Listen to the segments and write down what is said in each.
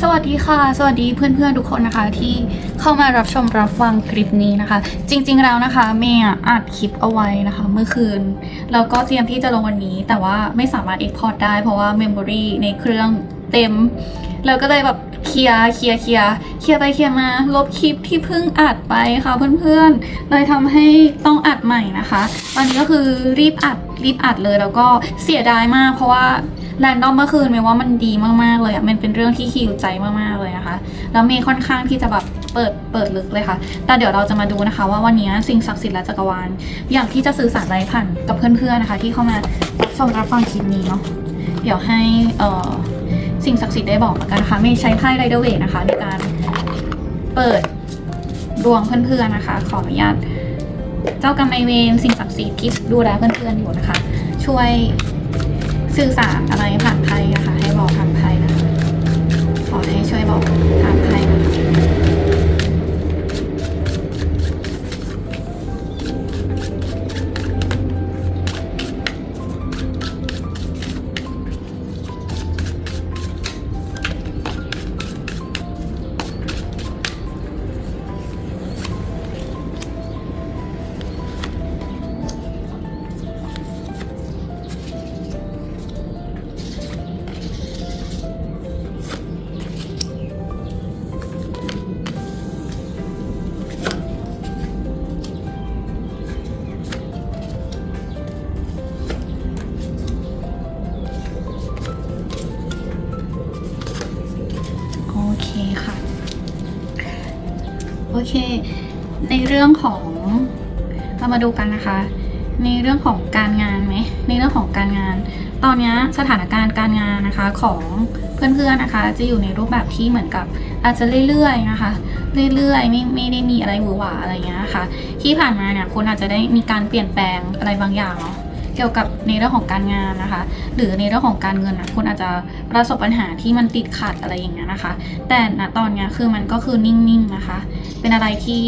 สวัสดีค่ะ สวัสดีเพื่อนๆทุกคนนะคะ ที่เข้ามารับชมรับฟังคลิปนี้นะคะ จริง ๆแล้วนะคะเมย์อะอัดคลิปเอาไว้นะคะ เมื่อคืนแล้วก็เตรียมที่จะลงวันนี้ แต่ว่าไม่สามารถ Export ได้เพราะว่า Memory ในเครื่องเต็มแล้วก็เลยแบบเคลียร์เคลียร์เคลียร์เคลียร์ไปเคลียร์มา ลบคลิปที่เพิ่งอัดไปค่ะเพื่อนๆ เลยทำให้ต้องอัดใหม่นะคะ ตอนนี้ก็คือรีบอัดรีบอัดเลยแล้วก็เสียดายมาก เพราะว่า แรนดอมเมื่อคืนเมย์ว่ามันดีมากๆเลยอะมันเป็นเรื่องที่ฮิวใจมากๆเลยนะคะ แล้วเมย์ค่อนข้างที่จะแบบเปิดเปิดลึกเลยค่ะ แต่เดี๋ยวเราจะมาดูนะคะ ว่าวันนี้สิ่งศักดิ์สิทธิ์และจักรวาล อยากที่จะสื่อสารอะไรผ่านกับเพื่อนๆนะคะ ที่เข้ามารับชมรับฟังคลิปนี้เนาะ เดี๋ยวให้เอ่อสิ่งศักดิ์สิทธิ์ได้บอกกันนะคะ เมย์ใช้ไพ่ไรเดอร์เวทนะคะในการเปิดดวงเพื่อนๆนะคะ ขออนุญาต เจ้ากรรมนายเวรสิ่งศักดิ์สิทธิ์ที่ดูแลเพื่อนๆอยู่นะคะ ช่วย สื่อสารอะไรผ่านไพ่นะคะให้บอกผ่านไพ่นะคะขอให้ช่วยบอกผ่านไพ่นะคะ เค ในเรื่องของเรามาดูกันนะคะ ในเรื่องของการงานไหมในเรื่องของการงาน ตอนนี้สถานการณ์การงานนะคะของเพื่อนๆนะคะ จะอยู่ในรูปแบบที่เหมือนกับอาจจะเรื่อยๆนะคะ เรื่อยๆ ไม่ไม่ได้มีอะไรหวือหวาอะไรเงี้ยนะคะที่ผ่านมาเนี่ยคุณอาจจะได้มีการเปลี่ยนแปลงอะไรบางอย่างเนาะเกี่ยวกับในเรื่องของการงานนะคะ หรือในเรื่องของการเงินอะคุณอาจจะประสบปัญหาที่มันติดขัดอะไรอย่างเงี้ยนะคะ แต่ณตอนเนี้ยคือมันก็คือนิ่งๆนะคะ เป็นอะไรที่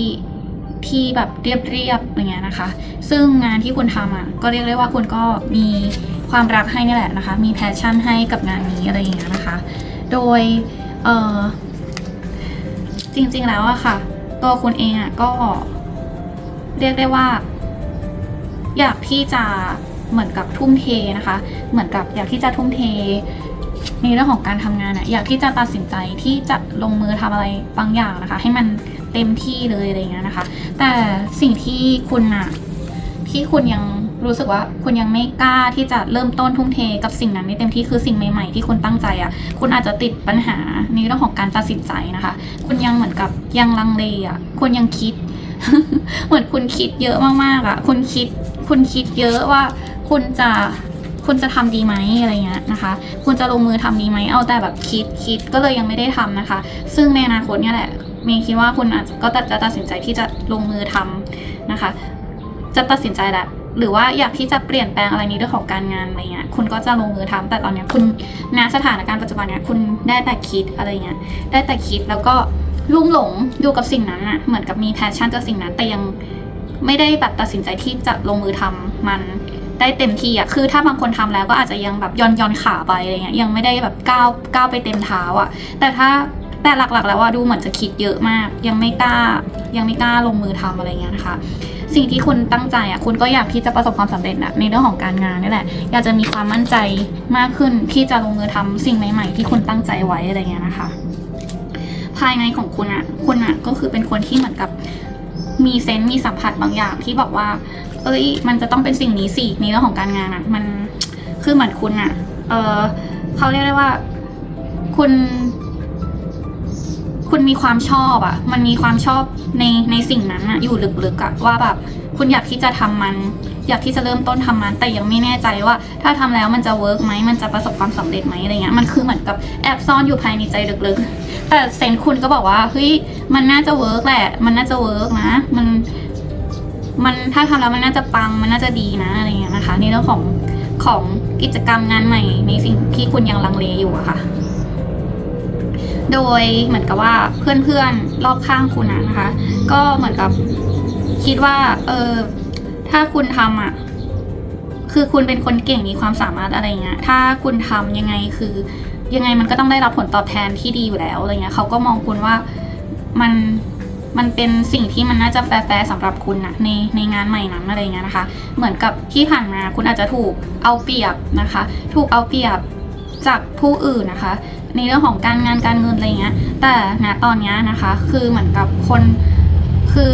ที่แบบเรียบๆอย่างเงี้ยนะคะ ซึ่งงานที่คุณทำอะก็เรียกได้ว่าคุณก็มีความรักให้นี่แหละนะคะ มีแพชชั่นให้กับงานนี้อะไรอย่างเงี้ยนะคะ โดยเออจริงๆแล้วอะค่ะ ตัวคุณเองอะก็เรียกได้ว่า อยากที่จะเหมือนกับทุ่มเทนะคะ เหมือนกับอยากที่จะทุ่มเทในเรื่องของการทำงานอะอยากที่จะตัดสินใจที่จะลงมือทำอะไรบางอย่างนะคะ ให้มัน เต็มที่เลยอะไรเงี้ยนะคะ แต่สิ่งที่คุณอะที่คุณยังรู้สึกว่าคุณยังไม่กล้าที่จะเริ่มต้นทุ่มเทกับสิ่งนั้นในเต็มที่คือสิ่งใหม่ๆ ที่คุณตั้งใจอะคุณอาจจะติดปัญหาในเรื่องของการตัดสินใจนะคะ คุณยังเหมือนกับยังลังเลอะคุณยังคิด เหมือนคุณคิดเยอะมากๆอะคุณคิดคุณคิดเยอะว่าคุณจะคุณจะทำดีไหมอะไรเงี้ยนะคะ คุณจะลงมือทำดีไหมเอาแต่แบบคิดคิดก็เลยยังไม่ได้ทำนะคะ ซึ่งในอนาคตเนี่ยแหละ เมย์คิดว่าคุณอาจจะก็จะตัดสินใจที่จะลงมือทำนะคะ จะตัดสินใจแหละหรือว่าอยากที่จะเปลี่ยนแปลงอะไรในเรื่องของการงานอะไรเงี้ยคุณก็จะลงมือทำแต่ตอนเนี้ยคุณณสถานการณ์ปัจจุบันเนี้ยคุณได้แต่คิดอะไรเงี้ยได้แต่คิดแล้วก็ลุ่มหลงอยู่กับสิ่งนั้นอะเหมือนกับมีแพชชั่นกับสิ่งนั้น แต่ยังไม่ได้แบบตัดสินใจที่จะลงมือทำมันได้เต็มที่อะคือถ้าบางคนทำแล้วก็อาจจะยังแบบย่อนย่อนขาไปอะไรเงี้ยยังไม่ได้แบบก้าวก้าวไปเต็มเท้าอะแต่ถ้า แต่หลักๆ แล้วว่าดูเหมือนจะคิดเยอะมาก ยังไม่กล้า ยังไม่กล้าลงมือทำอะไรเงี้ยนะคะ สิ่งที่คุณตั้งใจอะคุณก็อยากที่จะประสบความสำเร็จนะในเรื่องของการงานนี่แหละ อยากจะมีความมั่นใจมากขึ้นที่จะลงมือทำสิ่งใหม่ ๆ ที่คุณตั้งใจไว้อะไรเงี้ยนะคะ ภายในของคุณอะคุณอะก็คือเป็นคนที่เหมือนกับมีเซนส์มีสัมผัสบางอย่างที่บอกว่า เอ้ย มันจะต้องเป็นสิ่งนี้สิในเรื่องของการงานอะ มันคือเหมือนคุณอะ เออเขาเรียกได้ว่า คุณ คุณมีความชอบอะ่ะ มันมีความชอบในในสิ่งนั้นอะ่ะ อยู่ลึกๆอะ่ะว่าแบบคุณอยากที่จะทำมัน อยากที่จะเริ่มต้นทำมัน แต่ยังไม่แน่ใจว่า ถ้าทำแล้วมันจะเวิร์กไหมมันจะประสบความสำเร็จไหมอะไรเงี้ยมันคือเหมือนกับแอบซ่อนอยู่ภายในใจลึกๆ แต่เซนคุณก็บอกว่าเฮ้ยมันน่าจะเวิร์กแหละ มันน่าจะเวิร์กนะ มัน มันถ้าทำแล้วมันน่าจะปัง มันน่าจะดีนะอะไรเงี้ยนะคะในเรื่องของของกิจกรรมงานใหม่ในสิ่งที่คุณยังลังเลอยู่อะค่ะ โดยเหมือนกับว่าเพื่อนๆรอบข้างคุณนะคะ ก็เหมือนกับคิดว่า เออถ้าคุณทำอะคือคุณเป็นคนเก่งมีความสามารถอะไรเงี้ย ถ้าคุณทำยังไงคือ ยังไงมันก็ต้องได้รับผลตอบแทนที่ดีอยู่แล้วอะไรเงี้ยเขาก็มองคุณว่ามันมันเป็นสิ่งที่มันน่าจะแฟร์ๆสำหรับคุณนะในในงานใหม่นั้นอะไรเงี้ยนะคะ เหมือนกับที่ผ่านมาคุณอาจจะถูกเอาเปรียบนะคะ ถูกเอาเปรียบจากผู้อื่นนะคะ ในเรื่องของการงานการเงินอะไรเงี้ย แต่ณตอนนี้นะคะ คือเหมือนกับคนคือ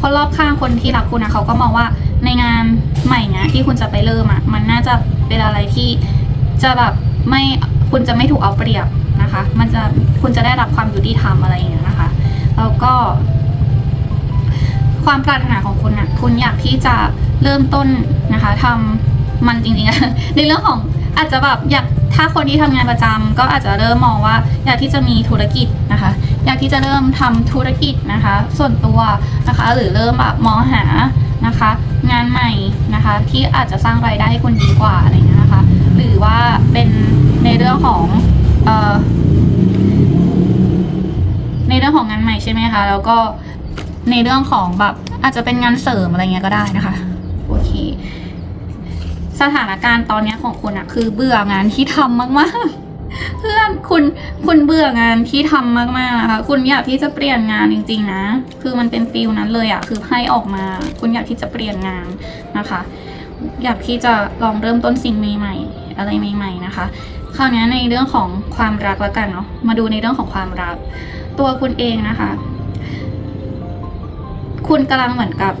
คนรอบข้างคนที่รักคุณนะเขาก็มองว่าในงานใหม่เนี้ยที่คุณจะไปเริ่มอะมันน่าจะเป็นอะไรที่จะแบบไม่คุณจะไม่ถูกเอาเปรียบนะคะ มันจะคุณจะได้รับความยุติธรรมอะไรอย่างเงี้ยนะคะแล้วก็ ความปรารถนาของคุณอะคุณอยากที่จะเริ่มต้นนะคะทำมันจริงๆในเรื่องของอาจจะแบบอยาก ถ้าคนที่ทำงานประจำก็อาจจะเริ่มมองว่า อยากที่จะมีธุรกิจนะคะ อยากที่จะเริ่มทำธุรกิจนะคะ ส่วนตัวนะคะ หรือเริ่มแบบมองหานะคะ งานใหม่นะคะ ที่อาจจะสร้างรายได้ให้คุณดีกว่าอะไรเงี้ยนะคะ หรือว่าเป็นในเรื่องของเอ่อในเรื่องของงานใหม่ใช่ไหมคะแล้วก็ในเรื่องของแบบอาจจะเป็นงานเสริมอะไรเงี้ยก็ได้นะคะโอเค สถานการณ์ตอนนี้ของคุณอะคือเบื่องานที่ทำมากๆ เพื่อนคุณคุณเบื่องานที่ทำมากๆนะคะคุณอยากที่จะเปลี่ยนงานจริง ๆ นะ คือมันเป็นฟิลนั้นเลยอะคือให้ออกมา คุณอยากที่จะเปลี่ยนงานนะคะ อยากที่จะลองเริ่มต้นสิ่งใหม่ ๆ อะไรใหม่ ๆ นะคะคราวนี้ในเรื่องของความรักล้วกันเนาะมาดูในเรื่องของความรัก ตัวคุณเองนะคะ คุณกำลังเหมือนกับ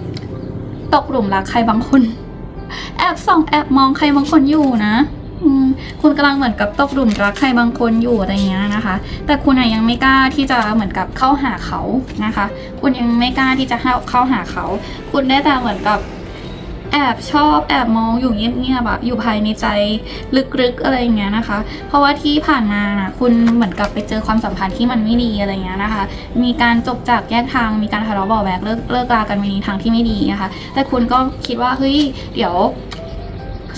ตกหลุมรักใครบางคน แอบส่องแอบมองใครบางคนอยู่นะคุณกำลังเหมือนกับตกหลุมรักใครบางคนอยู่อะไรเงี้ยนะคะ แต่คุณยังไม่กล้าที่จะเหมือนกับเข้าหาเขานะคะ คุณยังไม่กล้าที่จะเข้าหาเขา คุณได้แต่เหมือนกับแอบชอบแอบมองอยู่เงียบๆอะอยู่ภายในใจลึกๆอะไรอย่างเงี้ยนะคะ เพราะว่าที่ผ่านมานะคุณเหมือนกับไปเจอความสัมพันธ์ที่มันไม่ดีอะไรเงี้ยนะคะ มีการจบจากแยกทางมีการทะเลาะเบาะแวกเลิกเลิกรากันไปในทางที่ไม่ดีนะคะ แต่คุณก็คิดว่าเฮ้ยเดี๋ยว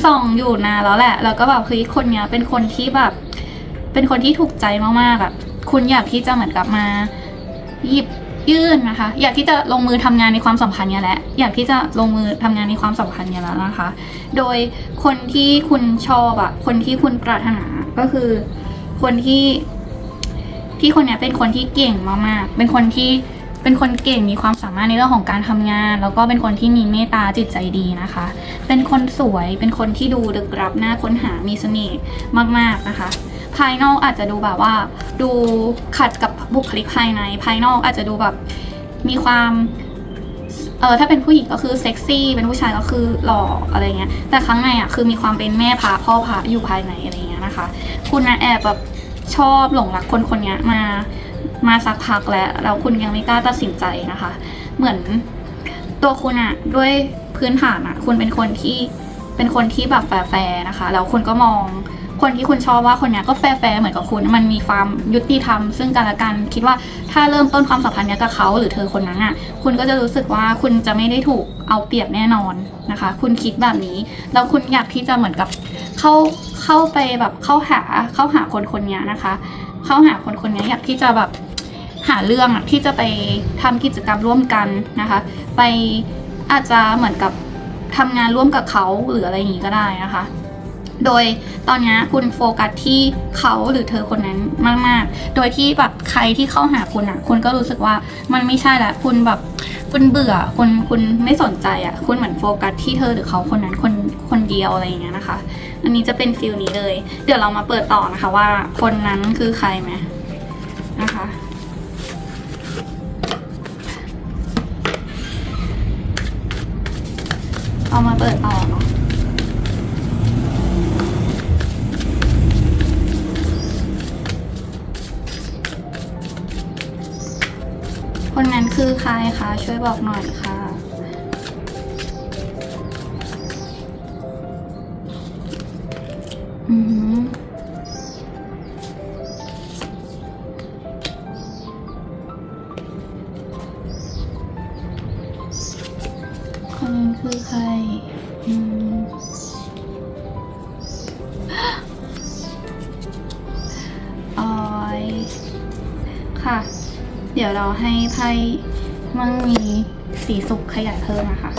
ส่องอยู่นานแล้วแหละ แล้วก็แบบเฮ้ยคนเนี้ยเป็นคนที่แบบ เป็นคนที่ถูกใจมากๆอะคุณอยากที่จะเหมือนกับมาหยิบยื่นนะคะ อยากที่จะลงมือทำงานในความสัมพันธ์เนี้ยแหละ อยากที่จะลงมือทำงานในความสัมพันธ์เนี้ยแล้วนะคะ โดยคนที่คุณชอบอะคนที่คุณปรารถนาก็คือ คนที่ที่คนเนี้ยเป็นคนที่เก่งมากๆ เป็นคนที่ เป็นคนเก่งมีความสามารถในเรื่องของการทำงาน แล้วก็เป็นคนที่มีเมตตาจิตใจดีนะคะ เป็นคนสวยเป็นคนที่ดูลึกลับหน่าค้นหามีเสน่ห์มากๆนะคะ ภายนอกอาจจะดูแบบว่า ดูขัดกับบุคลิกภายใน ภายนอกอาจจะดูแบบมีความเออถ้าเป็นผู้หญิงก็คือเซ็กซี่เป็นผู้ชายก็คือหล่ออะไรเงี้ยแต่ครั้างในอะคือมีความเป็นแม่พาพ่อพาอยู่ภายในอะไรเงี้ยนะคะ คุณนะแอบแบบชอบหลงรักคนคนนี้มา มาสักพักแล้วแล้วคุณยังไม่กล้าตัดสินใจนะคะ เหมือนตัวคุณอะด้วยพื้นฐานอะคุณเป็นคนที่เป็นคนที่แบบแฟร์ๆนะคะแล้วคุณก็มองคนที่คุณชอบว่าคนนี้ก็แฟร์ๆเหมือนกับคุณ มันมีความยุติธรรม ซึ่งกันและกันคิดว่าถ้าเริ่มต้นความสัมพันธ์เนี้ยกับเขาหรือเธอคนนั้นอะคุณก็จะรู้สึกว่าคุณจะไม่ได้ถูกเอาเปรียบแน่นอนนะคะ คุณคิดแบบนี้ แล้วคุณอยากที่จะเหมือนกับเข้าเข้าไปแบบเข้าหาเข้าหาคนคนนี้นะคะ เข้าหาคนคนนี้อยากที่จะแบบ หาเรื่องที่จะไปทำกิจกรรมร่วมกันนะคะ ไปอาจจะเหมือนกับทำงานร่วมกับเขาหรืออะไรอย่างนี้ก็ได้นะคะ โดยตอนนี้คุณโฟกัสที่เขาหรือเธอคนนั้นมาก ๆ โดยที่แบบใครที่เข้าหาคุณอะ คุณก็รู้สึกว่ามันไม่ใช่ละคุณแบบคุณเบื่อคุณคุณไม่สนใจอะ คุณเหมือนโฟกัสที่เธอหรือเขาคนนั้นคนคนเดียวอะไรอย่างเงี้ยนะคะ อันนี้จะเป็นฟิลนี้เลย เดี๋ยวเรามาเปิดต่อนะคะว่าคนนั้นคือใครไหมนะคะ เอามาเปิดต่อเนาะคนนั้นคือใครคะช่วยบอกหน่อยคะ่ะ อือ คือใครอืมออยค่ะ เดี๋ยวเราให้ไพ่มั่งมีสีสุกขยายเพิ่มนะคะ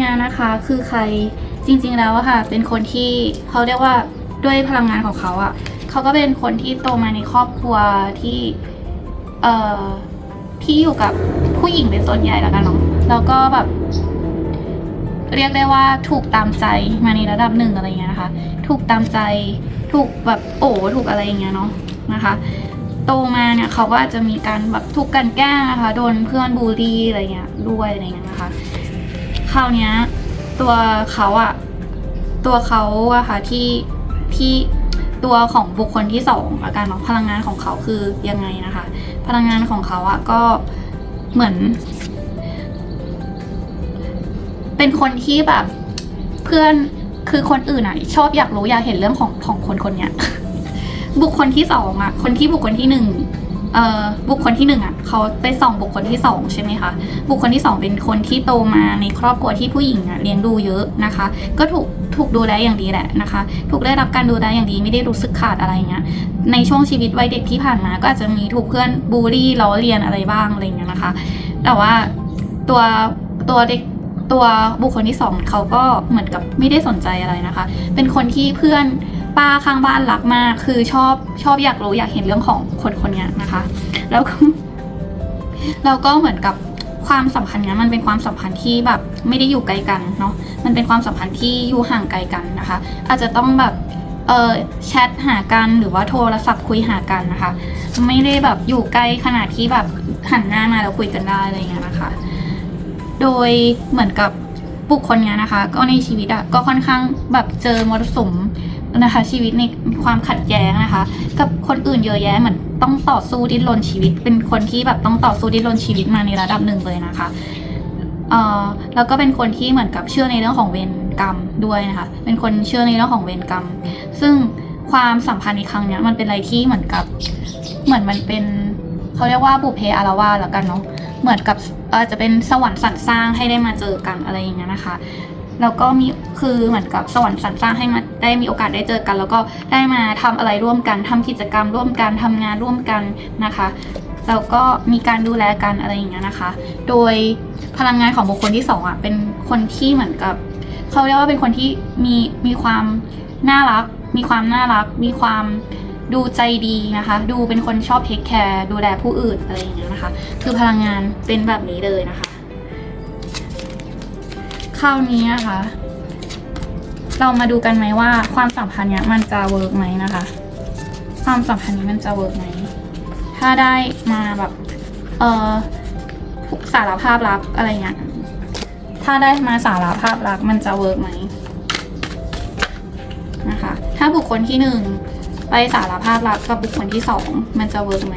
นี้นะคะคือใครจริงๆแล้วอะค่ะ เป็นคนที่เขาเรียกว่าด้วยพลังงานของเขาอะเขาก็เป็นคนที่โตมาในครอบครัวที่เอ่อที่อยู่กับผู้หญิงเป็นส่วนใหญ่แล้วกันเนาะแล้วก็แบบ เรียกได้ว่าถูกตามใจมาในระดับหนึ่งอะไรเงี้ยนะคะ ถูกตามใจถูกแบบโอ้ถูกอะไรอย่างเงี้ยเนาะนะคะ โตมาเนี่ยเขาก็อาจจะมีการแบบถูกกันแกล้งนะคะโดนเพื่อนบูลลี่อะไรเงี้ยด้วยอะไรเงี้ยนะคะ ราวเนี้ยตัวเขาอะตัวเขาอะค่ะที่ที่ตัวของบุคคลที่สองอาการเนาะพลังงานของเขาคือยังไงนะคะ พลังงานของเขาอะก็เหมือน เป็นคนที่แบบเพื่อนคือคนอื่นอะชอบอยากรู้อยากเห็นเรื่องของของคนคนเนี้ยบุคคลที่สองอะคนที่บุคคลที่หนึ่ง บุคคลที่หนึ่งอะเขาไปส่องบุคคลที่สองใช่ไหมคะบุคคลที่สองเป็นคนที่โตมาในครอบครัวที่ผู้หญิงอะเลี้ยงดูเยอะนะคะ ก็ถูกถูกดูแลอย่างดีแหละนะคะ ถูกได้รับการดูแลอย่างดีไม่ได้รู้สึกขาดอะไรเงี้ยในช่วงชีวิตวัยเด็กที่ผ่านมา ก็อาจจะมีถูกเพื่อนบูลลี่ล้อเลียนอะไรบ้างอะไรเงี้ยนะคะ แต่ว่าตัวตัวเด็กตัวบุคคลที่สองเขาก็เหมือนกับไม่ได้สนใจอะไรนะคะ เป็นคนที่เพื่อน ป้าข้างบ้านรักมาก คือชอบชอบอยากรู้อยากเห็นเรื่องของคนคนนี้นะคะ แล้วก็แล้วก็เหมือนกับความสัมพันธ์นี้ยมันเป็นความสัมพันธ์ที่แบบไม่ได้อยู่ไกลกันเนาะมันเป็นความสัมพันธ์ที่อยู่ห่างไกลกันนะคะ อาจจะต้องแบบเออแชทหากันหรือว่าโทรศัพท์คุยหากันนะคะ ไม่ได้แบบอยู่ใกล้ขนาดที่แบบหันหน้ามาแล้วคุยกันได้อะไรเงี้ยนะคะ โดยเหมือนกับบุคคลเนี้ยนะคะ ก็ในชีวิตอะก็ค่อนข้างแบบเจอมรสุม นะคะ ชีวิตในความขัดแย้งนะคะ กับคนอื่นเยอะแยะเหมือนต้องต่อสู้ดิ้นรนชีวิต เป็นคนที่แบบต้องต่อสู้ดิ้นรนชีวิตมาในระดับหนึ่งเลยนะคะเอ่อแล้วก็เป็นคนที่เหมือนกับเชื่อในเรื่องของเวรกรรมด้วยนะคะ เป็นคนเชื่อในเรื่องของเวรกรรม ซึ่งความสัมพันธ์ในครั้งนี้มันเป็นอะไรที่เหมือนกับ เหมือนมันเป็นเขาเรียกว่าบุพเพอารวาแล้วกันเนาะ เหมือนกับเออจะเป็นสวรรค์สรรสร้างให้ได้มาเจอกันอะไรอย่างเงี้ยนะคะ แล้วก็มีคือเหมือนกับสวรรค์สรรสร้างให้มาได้มีโอกาสได้เจอกัน แล้วก็ได้มาทำอะไรร่วมกันทำกิจกรรมร่วมกันทำงานร่วมกันนะคะแล้วก็มีการดูแลกันอะไรอย่างเงี้ยนะคะ โดยพลังงานของบุคคลที่สองอะเป็นคนที่เหมือนกับเขาเรียกว่าเป็นคนที่มีมีความน่ารัก มีความน่ารัก มีความดูใจดีนะคะ ดูเป็นคนชอบเทคแคร์ดูแลผู้อื่นอะไรอย่างเงี้ยนะคะ คือพลังงานเป็นแบบนี้เลยนะคะ คราวนี้นะคะ เรามาดูกันไหมว่าความสัมพันธ์เนี้ยมันจะเวิร์กไหมนะคะ ความสัมพันธ์นี้มันจะเวิร์กไหมถ้าได้มาแบบเออสารภาพรักอะไรเงี้ยถ้าได้มาสารภาพรักมันจะเวิร์กไหมนะคะ ถ้าบุคคลที่หนึ่งไปสารภาพรักกับบุคคลที่สองมันจะเวิร์กไหม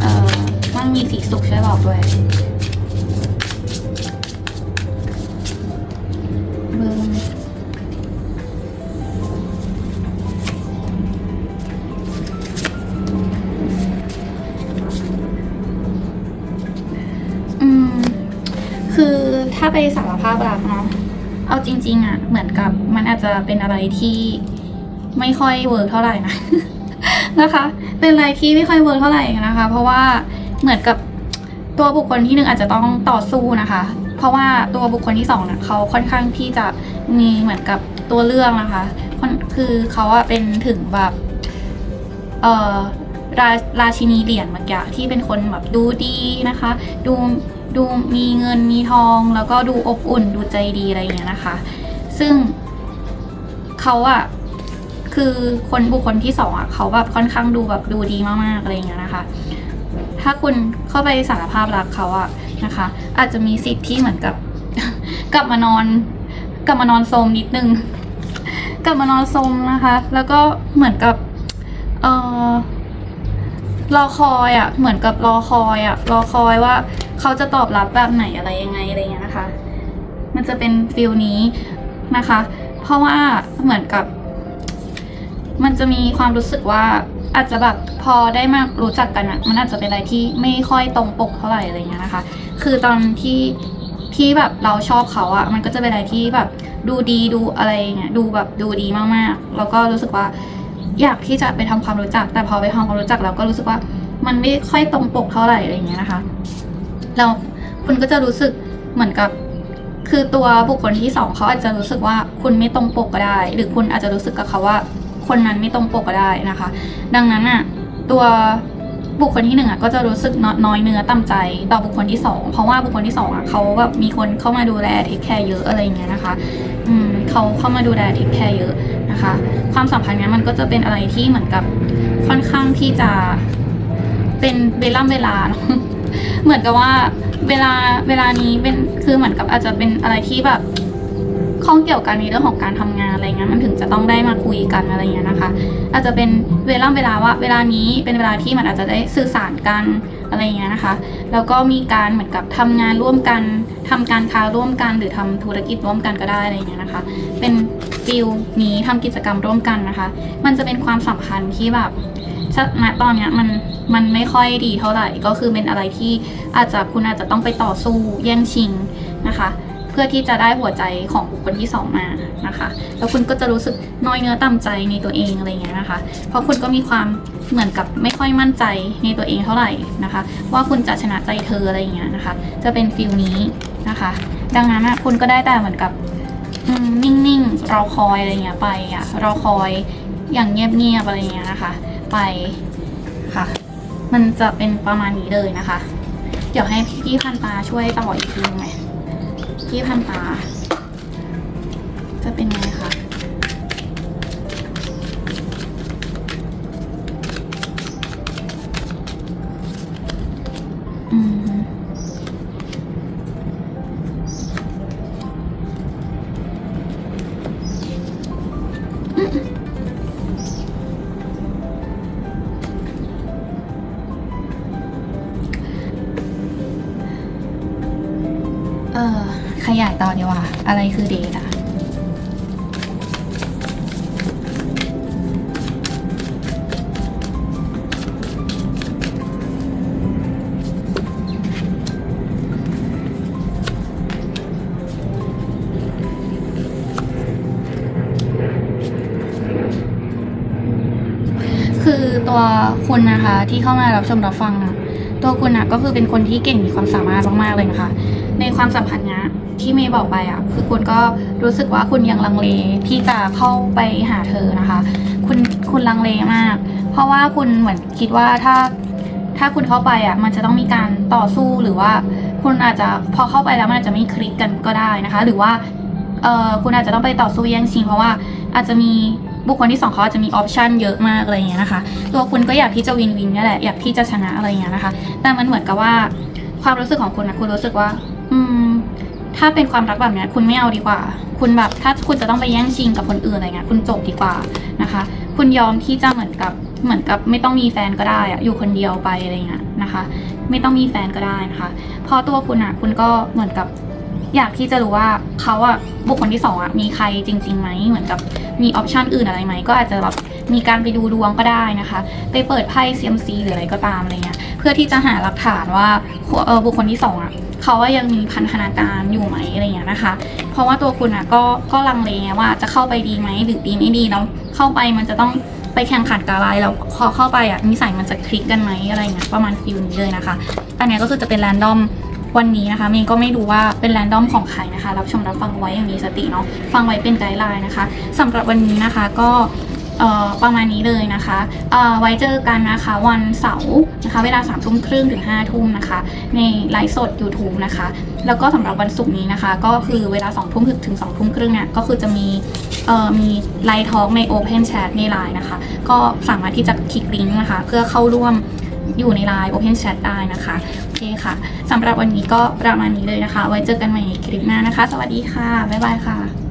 เอ่อมั่งมีสีสุขช่วยบอกด้วยเบอร์อืม คือถ้าไปสารภาพรักเนาะ เอาจริง ๆอะเหมือนกับมันอาจจะเป็นอะไรที่ไม่ค่อยเวิร์กเท่าไหร่นะ นะคะ เป็นอะไรที่ไม่ค่อยเวิร์กเท่าไหร่นะคะ เพราะว่าเหมือนกับตัวบุคคลที่หนึ่งอาจจะต้องต่อสู้นะคะ เพราะว่าตัวบุคคลที่สองเนี่ยเขาค่อนข้างที่จะมีเหมือนกับตัวเรื่องนะคะค,คือเขาอะเป็นถึงแบบเออราราชินีเหรียญเมื่อกี้ที่เป็นคนแบบดูดีนะคะ ดูดูมีเงินมีทองแล้วก็ดูอบอุ่นดูใจดีอะไรอย่างเงี้ยนะคะ ซึ่งเขาอะ คือคนบุคคลที่สองอะเขาแบบค่อนข้างดูแบบดูดีมากๆอะไรอย่างเงี้ยนะคะ ถ้าคุณเข้าไปสารภาพรักเขาอะนะคะ อาจจะมีสิทธิ์ที่เหมือนกับ กลับมานอน กลับมานอนโซมนิดนึง กลับมานอนโซมนะคะ แล้วก็เหมือนกับเออรอคอยอะ เหมือนกับรอคอยอะ รอคอยว่าเขาจะตอบรับแบบไหนอะไรยังไงอะไรเงี้ยนะคะ มันจะเป็นฟิลนี้นะคะ เพราะว่าเหมือนกับ มันจะมีความรู้สึกว่าอาจจะแบบพอได้มารู้จักกันอะมันอาจจะเป็นอะไรที่ไม่ค่อยตรงปกเท่าไหร่อะไรเงี้ยนะคะ คือตอนที่ที่แบบเราชอบเขาอะมันก็จะเป็นอะไรที่แบบดูดีดูอะไรเงี้ยดูแบบดูดีมากๆ แล้วก็รู้สึกว่าอยากที่จะไปทำความรู้จัก แต่พอไปทำความรู้จักแล้วก็รู้สึกว่ามันไม่ค่อยตรงปกเท่าไหร่อะไรเงี้ยนะคะแล้วคุณก็จะรู้สึกเหมือนกับ คือตัวบุคคลที่สองเขาอาจจะรู้สึกว่าคุณไม่ตรงปกก็ได้ หรือคุณอาจจะรู้สึกกับเขาว่า คนนั้นไม่ตรงปกก็ได้นะคะ ดังนั้นอะตัวบุคคลที่หนึ่งอะก็จะรู้สึกน้อยเนื้อต่ำใจต่อบุคคลที่สองเพราะว่าบุคคลที่สองอะเขาแบบมีคนเข้ามาดูแลเทคแคร์เยอะอะไรเงี้ยนะคะอืมเขาเข้ามาดูแลเทคแคร์เยอะนะคะ ความสัมพันธ์เนี้ยมันก็จะเป็นอะไรที่เหมือนกับค่อนข้างที่จะเป็นเวล่ำเวลาเนอะเหมือนกับว่าเวลาเวลานี้เป็นคือเหมือนกับอาจจะเป็นอะไรที่แบบ ข้องเกี่ยวกันในเรื่องของการทำงานอะไรเงี้ยมันถึงจะต้องได้มาคุยกันอะไรเงี้ยนะคะ อาจจะเป็นเวลาเวลาว่า เวลานี้เป็นเวลาที่มันอาจจะได้สื่อสารกันอะไรเงี้ยนะคะ แล้วก็มีการเหมือนกับทำงานร่วมกันทำการค้าร่วมกัน หรือทำธุรกิจร่วมกันก็ได้อะไรเงี้ยนะคะ เป็นฟิลนี้ทำกิจกรรมร่วมกันนะคะ มันจะเป็นความสัมพันธ์ที่แบบณตอนนี้มันมันไม่ค่อยดีเท่าไหร่ก็คือเป็นอะไรที่อาจจะคุณอาจจะต้องไปต่อสู้แย่งชิงนะคะ พื่อที่จะได้หัวใจของบุคคลที่สองมานะคะ แล้วคุณก็จะรู้สึกน้อยเนื้อต่ำใจในตัวเองอะไรเงี้ยนะคะ เพราะคุณก็มีความเหมือนกับไม่ค่อยมั่นใจในตัวเองเท่าไหร่นะคะ ว่าคุณจะชนะใจเธออะไรอย่างเงี้ยนะคะ จะเป็นฟิลนี้นะคะ ดังนั้นคุณก็ได้แต่เหมือนกับนิ่งๆรอคอยอะไรเงี้ยไปอะรอคอยอย่างเงียบๆอะไรเงี้ยนะคะ ไปค่ะ มันจะเป็นประมาณนี้เลยนะคะ เดี๋ยวให้พี่พันตาช่วยต่ออีกทีหนึงไหม ที่พันตา จะเป็นไงคะอืม ต่อดีกว่า อะไรคือเดทอะคือตัวคุณนะคะที่เข้ามารับชมรับฟัง ตัวคุณอะก็คือเป็นคนที่เก่งมีความสามารถมากๆเลยนะคะ ในความสัมพันธ์เนี้ย ที่เมย์บอกไปอะคือคุณก็รู้สึกว่าคุณยังลังเลที่จะเข้าไปหาเธอนะคะ คุณคุณลังเลมาก เพราะว่าคุณเหมือนคิดว่าถ้าถ้าคุณเข้าไปอะมันจะต้องมีการต่อสู้หรือว่า คุณอาจจะพอเข้าไปแล้วมันอาจจะไม่คลิกกันก็ได้นะคะ หรือว่าเออคุณอาจจะต้องไปต่อสู้แย่งชิงเพราะว่าอาจจะมีบุคคลที่สองเขาอาจจะมีออปชันเยอะมากอะไรเงี้ยนะคะตัวคุณก็อยากที่จะวินวินนี่แหละอยากที่จะชนะอะไรเงี้ยนะคะ แต่มันเหมือนกับว่าความรู้สึกของคุณนะคุณรู้สึกว่า ถ้าเป็นความรักแบบเนี้ยคุณไม่เอาดีกว่า คุณแบบถ้าคุณจะต้องไปแย่งชิงกับคนอื่นอะไรเงี้ยคุณจบดีกว่านะคะ คุณยอมที่จะเหมือนกับเหมือนกับไม่ต้องมีแฟนก็ได้อะอยู่คนเดียวไปอะไรเงี้ยนะคะ ไม่ต้องมีแฟนก็ได้นะคะพราะตัวคุณอะคุณก็เหมือนกับอยากที่จะรู้ว่าเขาอะบุคคลที่สองอะมีใครจริงๆไหมเหมือนกับมีออปชันอื่นอะไรไหมก็อาจจะแบบมีการไปดูดวงก็ได้นะคะ ไปเปิดไพ่ CMC หรืออะไรก็ตามอะไรเงี้ยเพื่อที่จะหาหลักฐานว่าเออบุคคลที่สองอะเขาว่ายังมีพันธนาการอยู่ไหมอะไรเงี้ยนะคะ เพราะว่าตัวคุณอะก็ก็ลังเลว่าจะเข้าไปดีไหมหรือดีไม่ดีแล้วเข้าไปมันจะต้องไปแข่งขันกับอะไรแล้วพอเข้าไปอะนิสัยมันจะคลิกกันไหมอะไรเงี้ยประมาณฟิลนี้เลยนะคะ อันนี้ก็คือจะเป็นแรนดอมวันนี้นะคะมย์ก็ไม่รู้ว่าเป็นแรนดอมของใครนะคะ รับชมรับฟังไว้อย่างมีสติเนาะฟังไว้เป็นไกด์ไลน์นะคะสำหรับวันนี้นะคะก็ ประมาณนี้เลยนะคะไว้เจอกันนะคะ วันเสาร์นะคะเวลา3ามทุ่มครึ่งถึง5้าทุ่มนะคะ ในไลฟ์สด YouTube นะคะ แล้วก็สำหรับวันศุกร์นี้นะคะ ก็คือเวลา2องทุ่มถึง2องทุ่มครึ่งเนี่ยก็คือจะมีมีไลฟ์ทอล์กใน Open Chat ในไลน์นะคะ ก็สามารถที่จะคลิกลิงก์นะคะ เพื่อเข้าร่วมอยู่ในไลน์ Open Chat ได้นะคะ โอเคค่ะสำหรับวันนี้ก็ประมาณนี้เลยนะคะ ไว้เจอกันใหม่ในคลิปหน้านะคะ สวัสดีค่ะ บ๊ายบายค่ะ